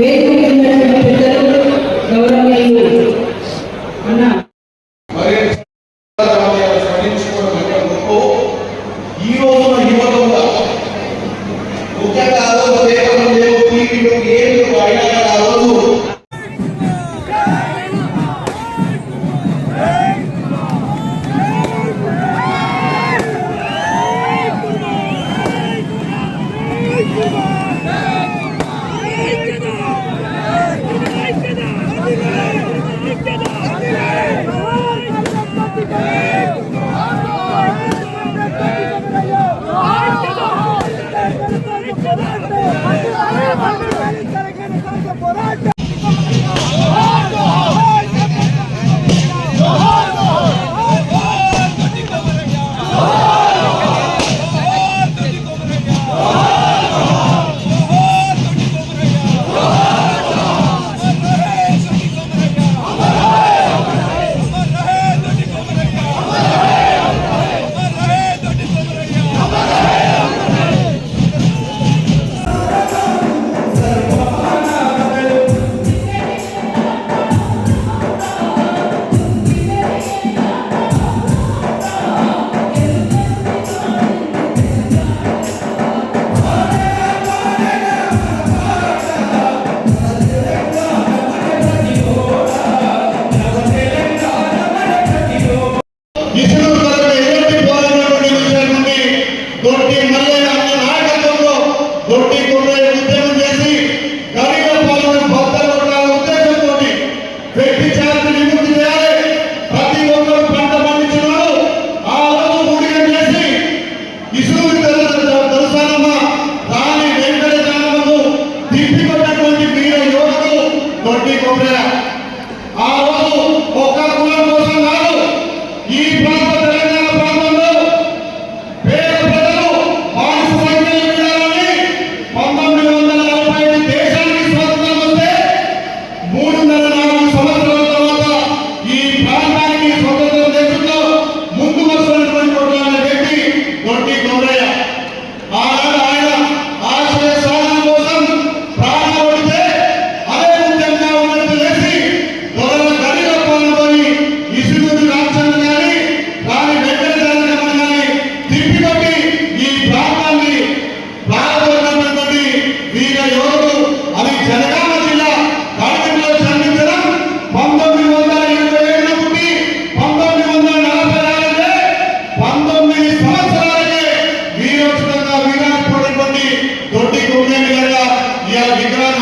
Ele Porque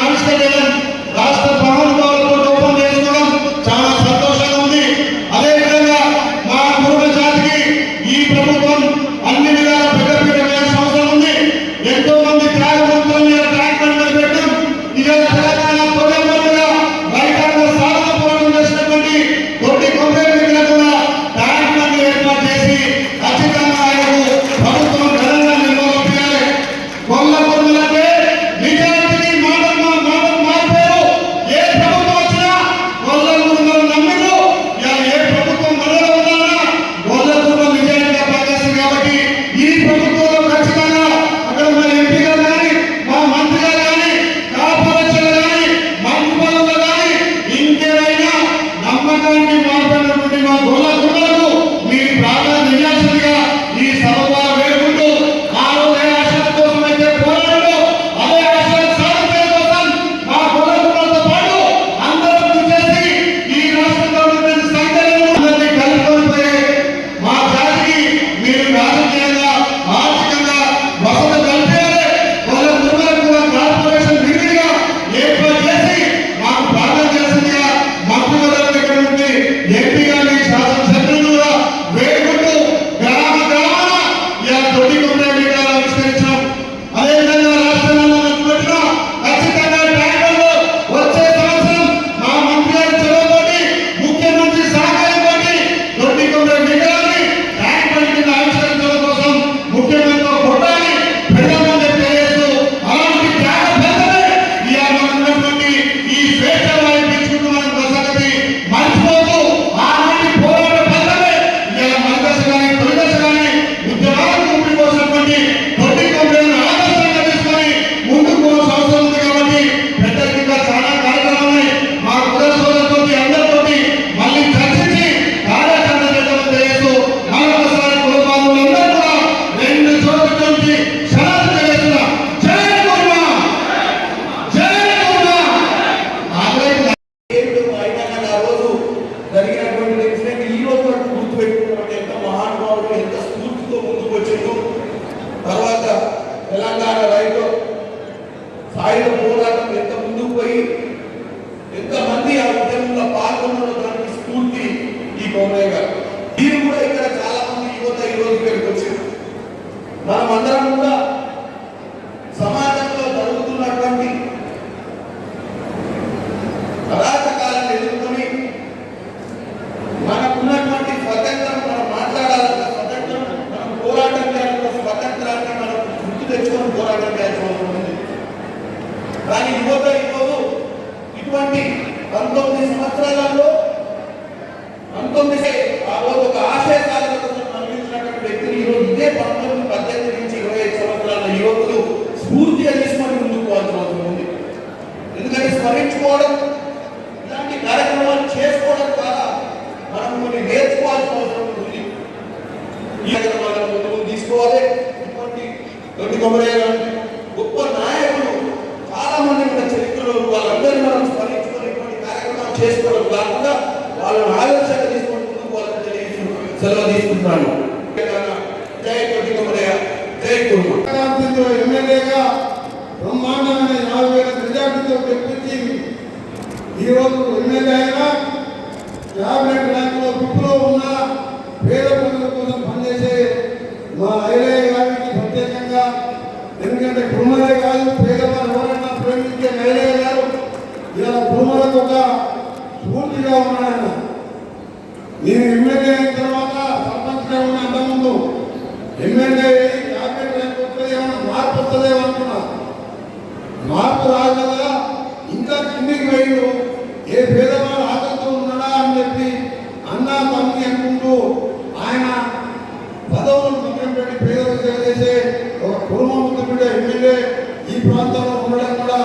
ఆవిష్కరణ స్ఫూర్తితో ముందుకు వచ్చిందో తర్వాత తెలంగాణ రైతు సాయుధ పోరాటం ఎంత ముందుకు పోయి ఎంతమంది ఆ ఉద్యమంలో పాల్గొన్నారో దానికి స్ఫూర్తి ఈ కోమయ్య గారు. మీరు కూడా ఇక్కడ చాలా మంది యువత ఈ రోజు ఇక్కడికి వచ్చింది మనం అందరం కూడా సమాజంలో జరుగుతున్నటువంటి అరాచకాలను ఎదుర్కొని మనకున్నటువంటి స్వతంత్రం మనం మాట్లాడాలంటే స్వతంత్రం మనం పోరాటం చేయాలంటే స్వతంత్రాన్ని మనం గుర్తు తెచ్చుకొని పోరాటం చేయాల్సిన అవసరం ఉంది కానీ యువత ఈరోజు ఇటువంటి పంతొమ్మిది సంవత్సరాలలో పంతొమ్మిది ఆ రోజు ఒక ఆశయ సాధన కోసం మరణించినటువంటి వ్యక్తులు ఈరోజు ఇదే పంతొమ్మిది పద్దెనిమిది నుంచి ఇరవై ఐదు సంవత్సరాల యువకులు స్ఫూర్తిగా తీసుకొని ముందుకు పోవాల్సిన అవసరం ఉంది. ఎందుకంటే స్మరించుకోవడం ఇలాంటి కార్యక్రమాలు చేసుకోవడం ద్వారా మనం కొన్ని నేర్చుకోవాల్సిన అవసరం ఉంది ఈ కార్యక్రమాలను ముందుకు తీసుకోవాలి. ఇటువంటి దొడ్డి కొమ్మరే లాంటి గొప్ప నాయకులు చాలా మంది మన చరిత్రలో వాళ్ళందరినీ మనం స్మరించుకొని ఇటువంటి కార్యక్రమాలు చేసుకోవడం కాకుండా వాళ్ళని ఆదర్శంగా తీసుకొని ముందుకు వాళ్ళని తెలియజేస్తూ సెలవు జై దొడ్డి జై ఎమ్మెల్యేగా బ్రహ్మాండమైన నాలుగు వేల మెజార్టీతో గెలిపించి ఈరోజు ఎమ్మెల్యే అయినా క్యాబినెట్ ర్యాంకులో గ్రూపులో ఉన్న పేద ప్రజల కోసం పనిచేసే మా ఐలయ్య గారికి ప్రత్యేకంగా ఎందుకంటే కుమ్మరే కాదు పేదవారు ఎవరైనా ప్రేమించే ఐలయ్య గారు ఇలా కుమ్మలకు ఒక స్ఫూర్తిగా ఉన్నాయన్న నేను ఎమ్మెల్యే అయిన తర్వాత సర్పంచ్గా ఉన్న అంతకుముందు ఎందుకంటే అయ్యి క్యాబినెట్ ర్యాంక్ వస్తే ఏమైనా మార్పు వస్తుందేమో అనుకున్నా మార్పు రాదు కదా ఇంకా కిందికి పోయి ఏ పేదవాడు ఆకలితో ఉన్నాడా అని చెప్పి అన్నా తమ్మి అనుకుంటూ ఆయన పదవులను పక్కన పెట్టి పేదలకు సేవ చేసే ఒక కుటుంబ ముఖ్యమంత్రి ఎమ్మెల్యే ఈ ప్రాంతంలో ఉండడం కూడా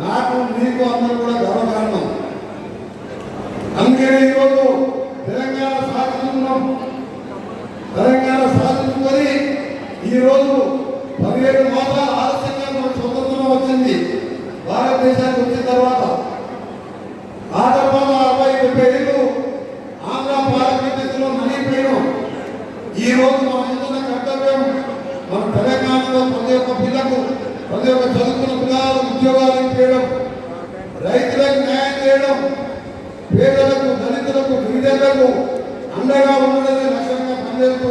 నాకు నీకు అందరూ కూడా గర్వకారణం. అందుకని ఈరోజు తెలంగాణ సాధిస్తున్నాం తెలంగాణ సాధించుకొని ఈరోజు పదిహేడు మాసాలు ఆలస్యంగా మన స్వతంత్రం వచ్చింది. భారతదేశానికి వచ్చిన తర్వాత ఆ తర్వాత అరవై డెబ్బై ఏళ్ళు ఆంధ్ర పార్లమెంట్లో నలిగిపోయాం ఈ రోజు మన ముందున్న కర్తవ్యం మన తెలంగాణలో ప్రతి ఒక్క పిల్లకు ప్రతి ఒక్క చదువుకున్న పిల్లలు ఉద్యోగాలు ఇప్పించడం రైతులకు న్యాయం చేయడం పేదలకు దళితులకు గిరిజనులకు అండగా ఉండడమే లక్ష్యంగా పనిచేస్తూ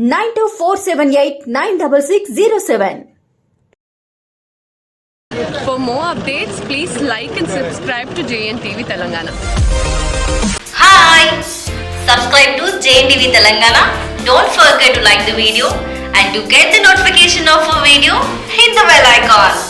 Nine two four seven eight nine double six zero seven For more updates, please like and subscribe to JNTV Telangana. Hi! Subscribe to JNTV Telangana. Don't forget to like the video and to get the notification of a video, hit the bell icon.